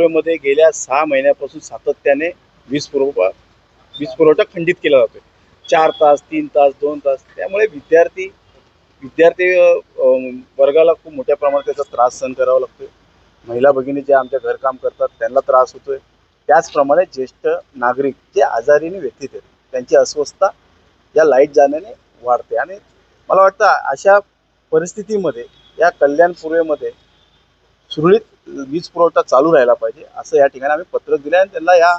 मध्ये गेल्या सहा महिन्यापासून सातत्याने वीज पुरवठा वीज पुरवठा खंडित केला जातोय. चार तास तीन तास दोन तास. त्यामुळे विद्यार्थी विद्यार्थी वर्गाला खूप मोठ्या प्रमाणात त्याचा त्रास सहन करावा लागतोय. महिला भगिनी ज्या आमच्या घरकाम करतात त्यांना त्रास होतोय. त्याचप्रमाणे ज्येष्ठ नागरिक जे आजारीने व्यक्ती आहेत त्यांची अस्वस्थता या लाइट जाण्याने वाढते. आणि मला वाटतं अशा परिस्थितीमध्ये या कल्याण पूर्वेमध्ये सुरळीत वीज पुरवठा चालू राहिला पाहिजे असं या ठिकाणी आम्ही पत्र दिलं आणि त्यांना या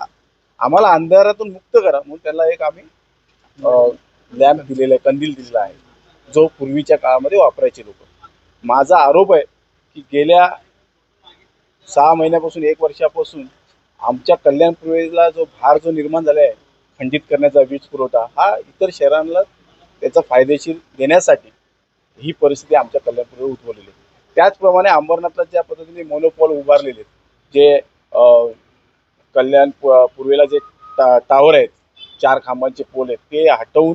आम्हाला अंधारातून मुक्त करा म्हणून त्यांना एक आम्ही लॅम्प दिलेला आहे कंदील दिलेला आहे जो पूर्वीच्या काळामध्ये वापरायचे लोक. माझा आरोप आहे की गेल्या सहा महिन्यापासून एक वर्षापासून आमच्या कल्याणपूर्वेला जो भार जो निर्माण झाला आहे खंडित करण्याचा वीज पुरवठा हा इतर शहरांना त्याचा फायदेशीर देण्यासाठी ही परिस्थिती आमच्या कल्याण उद्भवलेली आहे. त्याचप्रमाणे अंबरनाथला ज्या पद्धतीने मोनोपॉल उभारलेले आहेत जे कल्याण पूर्वेला जे टा टावर आहेत चार खांबांचे पोल आहेत ते हटवून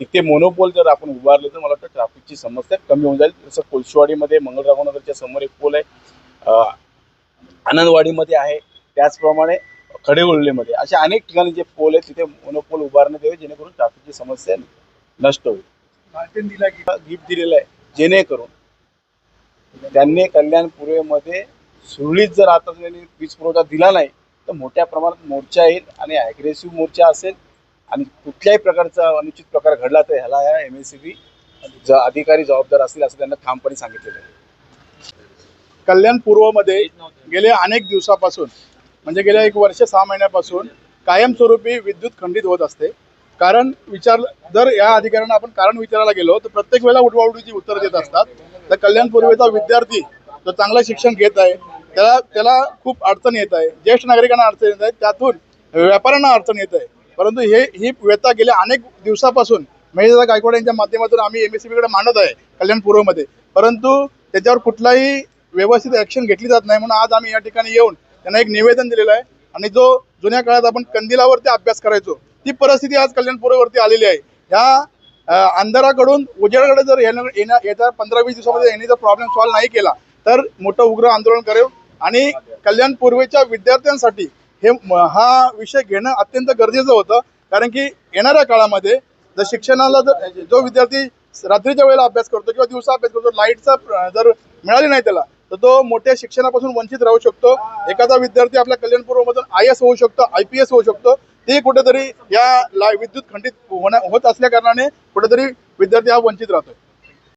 तिथे मोनोपोल जर आपण उभारले तर मला वाटतं ट्रॅफिकची समस्या कमी होऊन जाईल. जसं कोलशेवाडीमध्ये मंगळराव नगरच्या समोर एक पोल आहे आनंदवाडीमध्ये आहे त्याचप्रमाणे खडेगोल्लेमध्ये अशा अनेक ठिकाणी जे पोल आहेत तिथे मोनोपोल उभारण्यात यावे जेणेकरून ट्रॅफिकची समस्या नष्ट होईल. गिफ्ट दिलेलं आहे जेणेकरून त्यांनी कल्याण पूर्वेमध्ये सुरळीत जर आता त्यांनी वीज पुरवठा दिला नाही तर मोठ्या प्रमाणात मोर्चा येईल आणि ॲग्रेसिव्ह मोर्चा असेल आणि कुठल्याही प्रकारचा अनुचित प्रकार घडला तर ह्याला या एम एस सी बी अधिकारी जबाबदार असतील असं त्यांना ठामपणे सांगितलेलं आहे. कल्याण पूर्वमध्ये गेल्या अनेक दिवसापासून म्हणजे गेल्या एक वर्ष सहा महिन्यापासून कायमस्वरूपी विद्युत खंडित होत असते. कारण विचार जर या अधिकाऱ्यांना आपण कारण विचारायला गेलो तर प्रत्येक वेळेला उठवाउठीची उत्तर देत असतात. तर कल्याण पूर्वेचा विद्यार्थी जो चांगलं शिक्षण घेत आहे त्याला त्याला खूप अडचण येत आहे. ज्येष्ठ नागरिकांना अडचण येत आहे त्यातून व्यापाऱ्यांना अडचण येत आहे. परंतु हे ही व्यथा गेल्या अनेक दिवसापासून महेशदा गायकवाड यांच्या माध्यमातून आम्ही एम एस सी बीकडे मांडत आहे कल्याण पूर्वमध्ये. परंतु त्याच्यावर कुठलाही व्यवस्थित ॲक्शन घेतली जात नाही म्हणून आज आम्ही या ठिकाणी येऊन त्यांना एक निवेदन दिलेलं आहे. आणि जो जुन्या काळात आपण कंदिलावरती अभ्यास करायचो ती परिस्थिती आज कल्याणपूर्ववरती आलेली आहे. ह्या अंधाराकडून उजेडाकडे जर येणं येण्या येत्या पंधरा वीस दिवसामध्ये यांनी जर प्रॉब्लेम सॉल्व्ह नाही केला तर मोठं उग्र आंदोलन करेल. आणि कल्याण पूर्वेच्या विद्यार्थ्यांसाठी हे हा विषय घेणं अत्यंत गरजेचं होतं. कारण की येणाऱ्या काळामध्ये जर शिक्षणाला जर जो विद्यार्थी रात्रीच्या वेळेला अभ्यास करतो किंवा दिवसा अभ्यास करतो लाईटचा प्र- जर मिळाली नाही त्याला तर तो मोठ्या शिक्षणापासून वंचित राहू शकतो. एखादा विद्यार्थी आपल्या कल्याणपूर्वमधून आय एस होऊ शकतो आय पी एस होऊ शकतो. ते कुठेतरी या ला विद्युत खंडित होण्या होत असल्या कारणाने कुठेतरी विद्यार्थी हा वंचित राहतो